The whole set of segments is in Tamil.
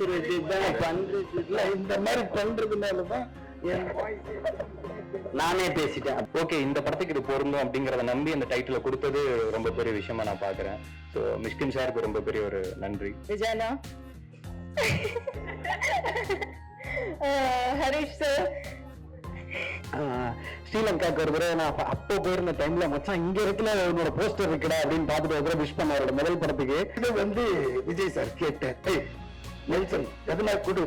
பேசுறது தான் பண்றது இந்த மாதிரி பண்றதுனால தான் நானே பேசிட்டேன். ஓகே இந்த படத்துக்கு இது பொருந்தும் அப்படிங்கறத நம்பி அந்த டைட்டில கொடுத்தது ரொம்ப பெரிய விஷயமா நான் பாக்குறேன் ஸோ மிஷ்கின் சாருக்கு ரொம்ப பெரிய ஒரு நன்றி. விஜயனா? ஹரிஷ் சார். ஸ்ரீலங்காக்கு ஒரு தடவை நான் அப்ப- போயிருந்த டைம்ல மச்சான் இங்க இருக்குல உன்னோட போஸ்டர் இருக்குடா அப்படின்னு பார்த்துட்டு ஒரு தடவை விஷ் பண்ண அவரோட முதல் படத்துக்கு. இது வந்து விஜய் சார் கேட்டேன் நெல்சன் எதுனா குடு.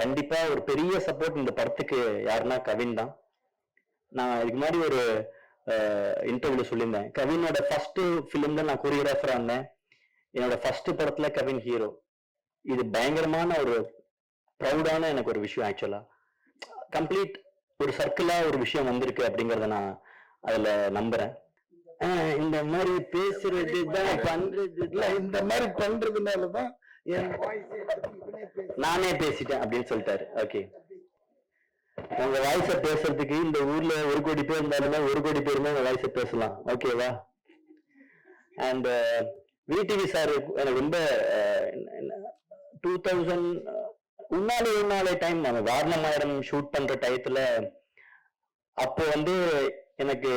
கண்டிப்பா ஒரு பெரிய சப்போர்ட் இந்த படத்துக்கு யாருன்னா கவின் தான். நான் இதுக்கு முன்னாடி ஒரு இன்டர்வியூல சொல்லியிருந்தேன். கவினோட ஃபர்ஸ்ட் ஃபிலிம்ல நான் கொரியோகிராஃபரா இருந்தேன். என்னோட ஃபர்ஸ்ட் படத்துல கவின் ஹீரோ இது பயங்கரமான ஒரு ப்ரௌடான எனக்கு ஒரு விஷயம் ஆக்சுவலா கம்ப்ளீட் ஒரு சர்க்கிளா ஒரு விஷயம் வந்திருக்கு அப்படிங்கறத நான் அதுல நம்புறேன். இந்த மாதிரி பேசுறது தான் பண்றது இல்ல இந்த மாதிரி பண்றதுனால தான் என் வாய்ஸ் நானே பேசிட்டேன் அப்படின்னு சொல்லிட்டாரு. ஓகே உங்க வாய்ஸ பேசுறதுக்கு இந்த ஊர்ல ஒரு கோடி பேர் இருந்தாலுமே ஒரு கோடி பேருமே உங்க வாய்ஸ பேசலாம். ஓகேவா அண்ட் விடிவி சார் எனக்கு ரொம்ப டூ தௌசண்ட் உன்னாலே உன்னாலே டைம் நம்ம வாரணமாயிரம் ஷூட் பண்ற டயத்துல அப்போ வந்து எனக்கு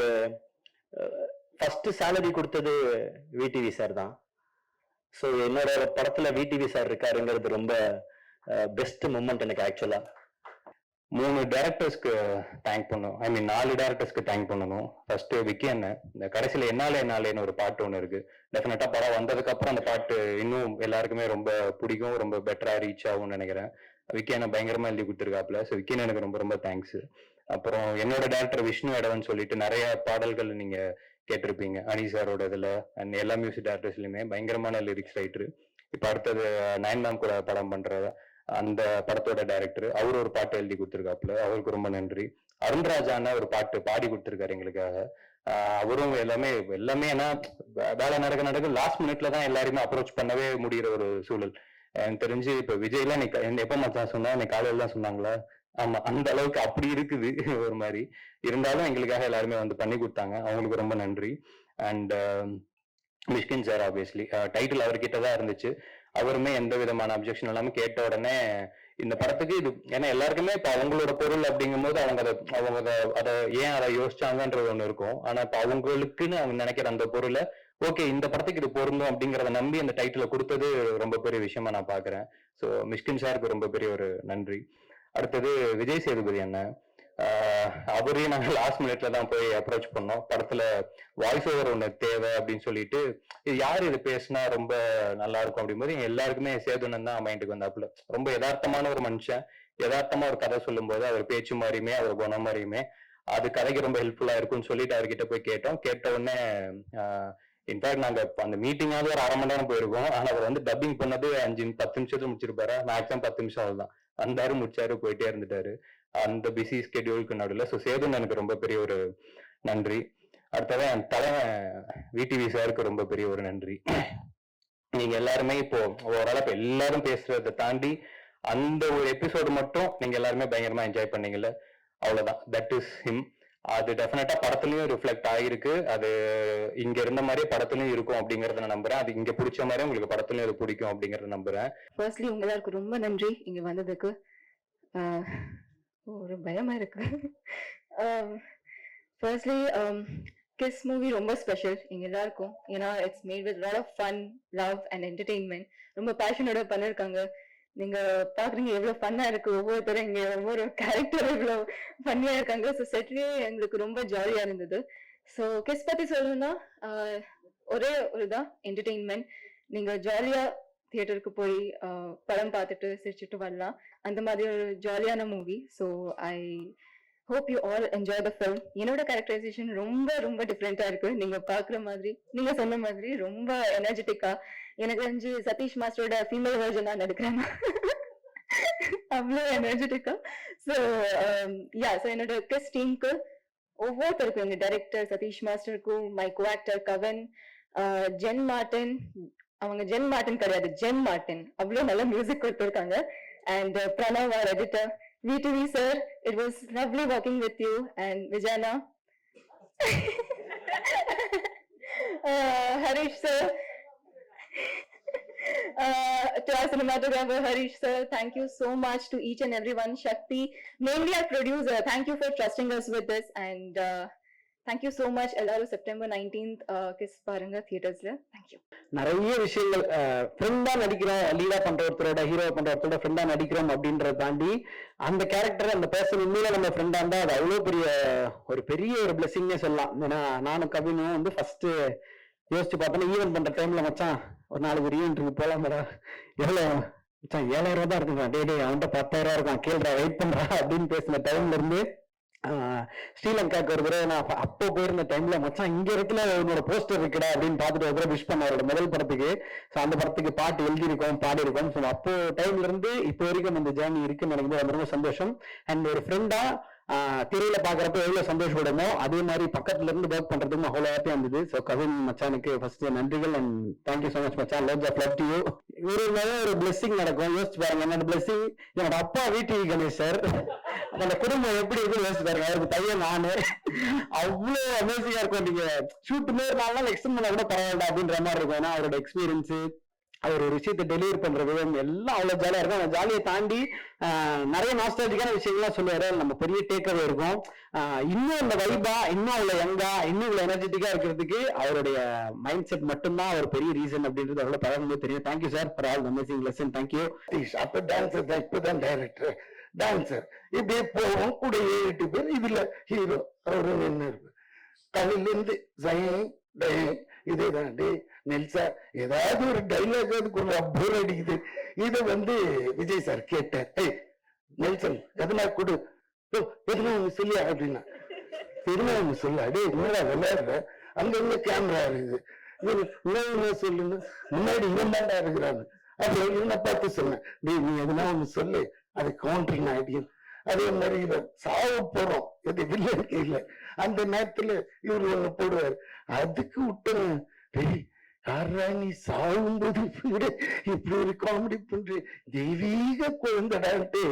ஃபர்ஸ்ட் சேலரி கொடுத்தது விடிவி சார் தான். ஸோ என்னோட படத்துல விடிவி சார் இருக்காருங்கிறது ரொம்ப பெஸ்ட் மூமெண்ட் எனக்கு ஆக்சுவலா மூணு டேரக்டர்ஸ்க்கு தேங்க் பண்ணணும். ஐ மீன் நாலு டேரக்டர்ஸ்க்கு தேங்க் பண்ணணும். ஃபர்ஸ்ட் விக்கி அண்ணன் இந்த கடைசியில என்னாலே என்னாலேன்னு ஒரு பாட்டு ஒன்று இருக்கு. டெஃபினட்டா படம் வந்ததுக்கு அப்புறம் அந்த பாட்டு இன்னும் எல்லாருக்குமே ரொம்ப பிடிக்கும் ரொம்ப பெட்டரா ரீச் ஆகும்னு நினைக்கிறேன். விக்கி அண்ணன் பயங்கரமா எழுதி கொடுத்துருக்காப்ல ஸோ விக்கி எனக்கு ரொம்ப ரொம்ப தேங்க்ஸ் அப்புறம் என்னோட டேரக்டர் விஷ்ணு இடவன் சொல்லிட்டு நிறைய பாடல்கள் நீங்க கேட்டிருப்பீங்க. அனி சாரோட இதுல அண்ட் எல்லா மியூசிக் டேரக்டர்ஸ்லயுமே பயங்கரமான லிரிக்ஸ் ரைட்டர் இப்ப அடுத்தது நயன் மேம் கூட படம் பண்ற அந்த படத்தோட டைரக்டர் அவர் ஒரு பாட்டு எழுதி கொடுத்துருக்காப்புல. அவருக்கு ரொம்ப நன்றி. அருண்ராஜான ஒரு பாட்டு பாடி கொடுத்துருக்காரு எங்களுக்காக. அவரும் எல்லாமே எல்லாமே ஏன்னா வேலை நடக்க நடக்க லாஸ்ட் மினிட்ல தான் எல்லாருமே அப்ரோச் பண்ணவே முடியிற ஒரு சூழல். எனக்கு தெரிஞ்சு இப்ப விஜய்லாம் நீ எப்ப மச்சான் சொன்னா நீ காலையில தான் சொன்னாங்களா? ஆமா அந்த அளவுக்கு அப்படி இருக்குது ஒரு மாதிரி. இருந்தாலும் எங்களுக்காக எல்லாருமே வந்து பண்ணி கொடுத்தாங்க. அவங்களுக்கு ரொம்ப நன்றி. And Mysskin sir obviously title அவர்கிட்ட தான் இருந்துச்சு. அவருமே எந்த விதமான அப்ஜெக்ஷன் இல்லாமல் கேட்ட உடனே இந்த படத்துக்கு இது ஏன்னா எல்லாருக்குமே இப்போ அவங்களோட பொருள் அப்படிங்கும்போது அவங்க அதை அவங்க அதை அதை ஏன் அதை யோசிச்சாங்கன்றது ஒன்று இருக்கும். ஆனால் இப்போ அவங்களுக்குன்னு அவங்க நினைக்கிற அந்த பொருளை ஓகே இந்த படத்துக்கு இது பொருந்தும் அப்படிங்கிறத நம்பி அந்த டைட்டில் கொடுத்தது ரொம்ப பெரிய விஷயமா நான் பார்க்குறேன் ஸோ மிஷ்கின் சாருக்கு ரொம்ப பெரிய ஒரு நன்றி. அடுத்தது விஜய் சேதுபதி அண்ணன் அவரையும் நாங்கள் லாஸ்ட் மினிட்ல தான் போய் அப்ரோச் பண்ணோம். படத்துல வாய்ஸ் ஓவர் ஒன்று தேவை அப்படின்னு சொல்லிட்டு இது யார் இது பேசினா ரொம்ப நல்லா இருக்கும் அப்படிங்கும்போது போது எல்லாருக்குமே சேதுனன் தான் மைண்டுக்கு வந்தாப்புல. ரொம்ப யதார்த்தமான ஒரு மனுஷன். யதார்த்தமா ஒரு கதை சொல்லும் போது அவர் பேச்சு மாதிரியுமே அவர் குணம் மாதிரியுமே அது கதைக்கு ரொம்ப ஹெல்ப்ஃபுல்லா இருக்கும்னு சொல்லிட்டு அவர்கிட்ட போய் கேட்டோம். கேட்ட உடனே இன்ஃபேக்ட் நாங்க அந்த மீட்டிங்காவது ஒரு அரை மணி நேரம் போயிருக்கோம். ஆனா அவர் வந்து டப்பிங் பண்ணது அஞ்சு பத்து நிமிஷத்துல முடிச்சிருப்பாரு. மேக்ஸிமம் பத்து நிமிஷம் அவ்வளவுதான். வந்தாரு முடிச்சாரு போயிட்டே இருந்துட்டாரு. அந்த பிஸி ஸ்கெடியூலுக்கு நடுவில் ஸோ சேதுன் எனக்கு ரொம்ப பெரிய ஒரு நன்றி. அடுத்தவன் என் தலைவன் விடிவி சாருக்கு ரொம்ப பெரிய ஒரு நன்றி. நீங்க எல்லாருமே இப்போ ஓரளவு எல்லாரும் பேசுறதை தாண்டி அந்த ஒரு எபிசோடு மட்டும் நீங்க எல்லாருமே பயங்கரமா என்ஜாய் பண்ணீங்கல்ல. அவ்வளவுதான். தட் இஸ் ஹிம் அது டெஃபினட்டா படத்துலயும் ரிஃப்ளெக்ட் ஆகிருக்கு அது இங்க இருந்த மாதிரியே படத்துலயும் இருக்கும் அப்படிங்கறத நான் நம்புறேன். அது இங்க பிடிச்ச மாதிரியே உங்களுக்கு படத்துலயும் அது பிடிக்கும் அப்படிங்கறத நம்புறேன். ஃபர்ஸ்ட்லி உங்க எல்லாருக்கும் ரொம்ப நன்றி இங்க வந்ததுக்கு. ஒரு பயமா இருக்கு. ஃபர்ஸ்ட்லி கிஸ் மூவி ரொம்ப ஸ்பெஷல் எங்க எல்லாருக்கும். ஏன்னா it's made with lot of fun love and entertainment ரொம்ப பேஷனோட பண்ணிருக்காங்க. நீங்க பாக்குறீங்க எவ்வளவு ஃபன்னா இருக்கு. ஒவ்வொருத்தரும் இங்க ஒவ்வொரு கேரக்டர் எவ்வளவு ஃபன்னியா இருக்காங்க. ஸோ செட்லயே எங்களுக்கு ரொம்ப ஜாலியா இருந்தது. ஸோ கெஸ் பத்தி சொல்லணும்னா ஒரே ஒரு தான் என்டர்டெயின்மெண்ட் நீங்க ஜாலியா தியேட்டருக்கு போய் படம் பார்த்துட்டு சிரிச்சுட்டு வரலாம். அந்த மாதிரி ஒரு ஜாலியான movie so I hope you all enjoy the film என்னோட கேரக்டரைசேஷன் ரொம்ப ரொம்ப டிஃப்ரெண்டா இருக்கு. நீங்க பாக்குற மாதிரி நீங்க சொன்ன மாதிரி ரொம்ப எனர்ஜெட்டிக்கா எனக்கு தெரிஞ்சு சதீஷ் மாஸ்டரோட ஃபீமேல் வெர்ஜனா நடிக்கிறேன். அவ்வளோ எனர்ஜெட்டிக்கா ஸோ யா ஸோ என்னோட கெஸ்ட் டீமுக்கு ஒவ்வொருத்தருக்கும் எங்க director Sathish மாஸ்டருக்கும் my co actor Kavin uh, Jen Martin அவங்க ஜென் மார்டின் கிடையாது ஜென் மார்டின். அவ்வளோ நல்ல மியூசிக் கொடுத்துருக்காங்க. And uh, Pranav R editor V2V sir, it was lovely working with you and Vijana. uh, Harish sir, uh, to our cinematographer Harish sir, thank you so much to each and everyone. Shakti, mainly our producer, thank you for trusting us with this and uh, thank you so much எல்லாரும் செப்டம்பர் நைன்டீன்த் கிஸ் பாருங்க தியேட்டர்ஸ்ல தேங்க்யூ நிறைய விஷயங்கள் ஃப்ரெண்டா நடிக்கிறோம் லீடா பண்ற ஒருத்தரோட ஹீரோ பண்ற ஒருத்தரோட ஃப்ரெண்டா நடிக்கிறோம் அப்படின்றத தாண்டி அந்த கேரக்டர் அந்த பர்சன் உண்மையில நம்ம ஃப்ரெண்டா இருந்தா அது அவ்வளோ பெரிய ஒரு பெரிய ஒரு பிளெஸிங்னே சொல்லலாம். ஏன்னா நானும் கவினும் வந்து ஃபர்ஸ்ட் யோசிச்சு பார்த்தோன்னா ஈவென்ட் பண்ற டைம்ல மச்சான் ஒரு நாளைக்கு ரீஎன்ட்ரிக்கு போலாம் போலாமடா. மச்சான் ஏழாயிரம் ரூபாய் தான் இருக்குங்க. டே டே அவன்கிட்ட பத்தாயிரம் ரூபா இருக்கான். கேள்றா வெயிட் பண்றா அப்படின்னு பேசின டைம்ல இருந்து ஸ்ரீலங்காக்கு ஒரு தடவை நான் அப்போ போயிருந்த டைம்ல மச்சான் இங்க இடத்துல உன்னோட போஸ்டர் இருக்குடா அப்படின்னு பார்த்துட்டு ஒரு தடவை விஷ் பண்ண அவரோட முதல் படத்துக்கு. ஸோ அந்த படத்துக்கு பாட்டு எழுதியிருக்கோம் பாடியிருக்கோம். ஸோ அப்போ டைம்ல இருந்து இப்போ வரைக்கும் அந்த ஜேர்னி இருக்குன்னு எனக்கு ரொம்ப ரொம்ப சந்தோஷம். அண்ட் ஒரு ஃப்ரெண்டா திரையில பாக்குறப்ப எவ்வளவு சந்தோஷப்படுமோ அதே மாதிரி பக்கத்துல இருந்து ஒர்க் பண்றதுக்கும் அவ்வளவு ஹாப்பியா இருந்தது. ஸோ கவின் மச்சானுக்கு ஃபர்ஸ்ட் நன்றிகள் and thank you so much மச்சான். Love of love to you ஒரு நாள் ஒரு பிளெஸிங் நடக்கும். யோசிச்சு பாருங்க என்னோட பிளெஸிங் என்னோட அப்பா வீட்டு e கணேஷ் சார் அந்த குடும்பம் எப்படி இருக்கு யோசிச்சு பாருங்க அவருக்கு பையன் நானு. அவ்வளவு அமேசிங்கா இருக்கும். நீங்க ஷூட் மாதிரி நாள் எக்ஸ்டெண்ட் பண்ண கூட பரவாயில்ல அப்படின்ற மாதிரி இருக்கும். ஏன்னா அவரோட எக்ஸ்பீரியன்ஸ் அவர் ஒரு விஷயத்தை டெலிவரி பண்ற விதம். எல்லாம் அவ்வளவு ஜாலியா இருக்கும். அந்த ஜாலியை தாண்டி நிறைய நாஸ்டாலஜிக்கான விஷயங்கள்லாம் சொல்லுவாரு. நம்ம பெரிய டேக்கவே இருக்கும் இன்னும் அந்த வைபா இன்னும் அவ்வளவு யங்கா இன்னும் இவ்வளவு எனர்ஜெட்டிக்கா இருக்கிறதுக்கு அவருடைய மைண்ட் செட் மட்டும்தான் ஒரு பெரிய ரீசன் அப்படின்றது அவ்வளவு பழகும்போது தெரியும். Thank you sir for all amazing lesson thank you அப்ப டான்சர் தான் இப்பதான் டைரக்டர் டான்சர் இப்படியே போவோம் கூட ஏழு பேர் இதுல ஹீரோ அவரு என்ன இருக்கு காலையில இருந்து ஜெயம் டயம் இதேதான் தாண்டி நெல்சா ஏதாவது ஒரு டைலாக் அதுக்கு ஒரு போர் அடிக்குது. இதை வந்து விஜய் சார் கேட்டார். ஏய் நெல்சன் எதனா கொடு. ஓ, எதுனா ஒண்ணு சொல்லியா அப்படின்னா. எதுனா ஒண்ணு சொல்ல. டே என்னடா விளையாடுற? அங்க இங்க கேமரா இருக்குது. என்ன சொல்லுங்க முன்னாடி இவன் இருக்கிறாங்க இருக்கிறான்னு என்ன பார்த்து சொன்னேன். டேய் நீ எதுனா ஒண்ணு சொல்லு. அது கவுண்டரிங் ஐடியன் அதே மாதிரி இதை சாவு போறோம். எது வில்லனுக்கு இல்லை. அந்த நேரத்துல இவர் ஒண்ணு போடுவார். அதுக்கு விட்டுறேன் டேய் யாரா நீ சாகும்போது இப்படி ஒரு காமெடி பண்ற. தெய்வீக குழந்தைடான்ட்டு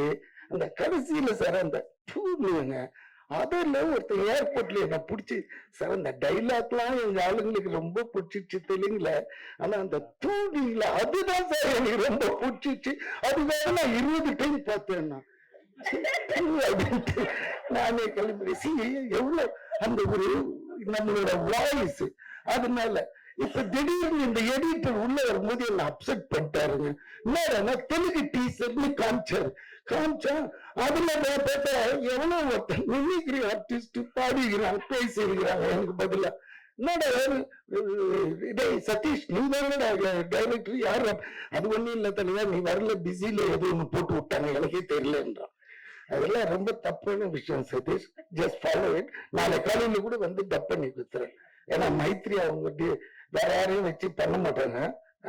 அந்த கடைசியில சார் அந்த தூங்குங்க அதில் ஒருத்தர் ஏர்போர்ட்ல என்ன பிடிச்சி சார் அந்த டைலாக்லாம் எங்க ஆளுங்களுக்கு ரொம்ப பிடிச்சிச்சு தெலுங்குல ஆனா அந்த தூண்டில அதுதான் சார் எனக்கு ரொம்ப பிடிச்சிச்சு அதுக்காக நான் இருபது டைம் பார்த்தேன் நானே கிளம்பி சி எவ்வளவு அந்த ஒரு நம்மளோட வாய்ஸ் அதனால இப்ப திடீர்னு இந்த எடிட்டர் உள்ள வரும்போது என்ன அப்செட் பண்ணிட்டாருங்க. என்னடா தெலுங்கு டீசர்னு காமிச்சாரு. காமிச்சா அதுல நான் பார்த்தா எவ்வளவு ஒருத்தன் மிமிக்ரி ஆர்டிஸ்ட் பாடிக்கிறாங்க பேசியிருக்கிறாங்க எனக்கு பதிலா. என்னடா இதே சதீஷ் நீ தானடா டைரக்டர் யாரு? அது ஒண்ணும் இல்ல தனியா நீ வரல பிஸில ஏதோ ஒண்ணு போட்டு விட்டாங்க எனக்கே தெரியலன்றான். அதெல்லாம் ரொம்ப தப்பான விஷயம் சதீஷ். ஜஸ்ட் ஃபாலோ இட் நாளை காலையில கூட வந்து டப் பண்ணி கொடுத்துறேன் ஏன்னா மைத்ரி அவங்க வேற யாரையும் வச்சு பண்ண மாட்டாங்க.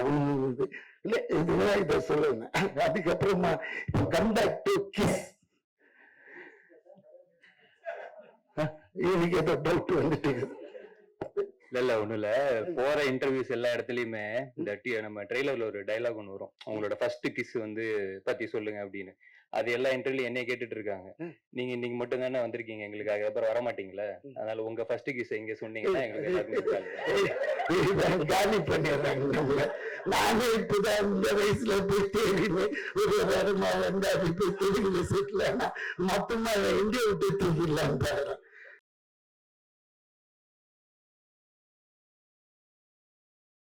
அவங்க இது இல்ல இதுதான் இதை சொல்லுங்க அதுக்கப்புறமா இப்போ கம் பேக் டு கிஸ் எனக்கு ஏதோ டவுட் வந்துட்டு இல்ல இல்ல ஒண்ணு இல்ல. போற இன்டர்வியூஸ் எல்லா இடத்துலயுமே இந்த நம்ம ட்ரெய்லர்ல ஒரு டைலாக் ஒன்னு வரும். உங்களோட ஃபர்ஸ்ட் கிஸ் வந்து பத்தி சொல்லுங்க அப்படின்னு. அது எல்லா இன்டர்வியூல என்னைய கேட்டுட்டு இருக்காங்க நீங்க இன்னைக்கு மட்டும் தானே வந்திருக்கீங்க எங்களுக்காக? அப்புறம் வர மாட்டீங்களா? அதனால உங்க ஃபர்ஸ்ட் கிஸ் எங்க சொன்னீங்கன்னா எங்களுக்கு காலி. பண்ணிடுறாங்க. நம்மள நானே இப்பதான் இந்த வயசுல போய் தேடினேன். ஒரு வாரமா வந்து அது போய் தெலுங்குல செட்டில் மொத்தமா இந்தியா விட்டு தூக்கிடலாம்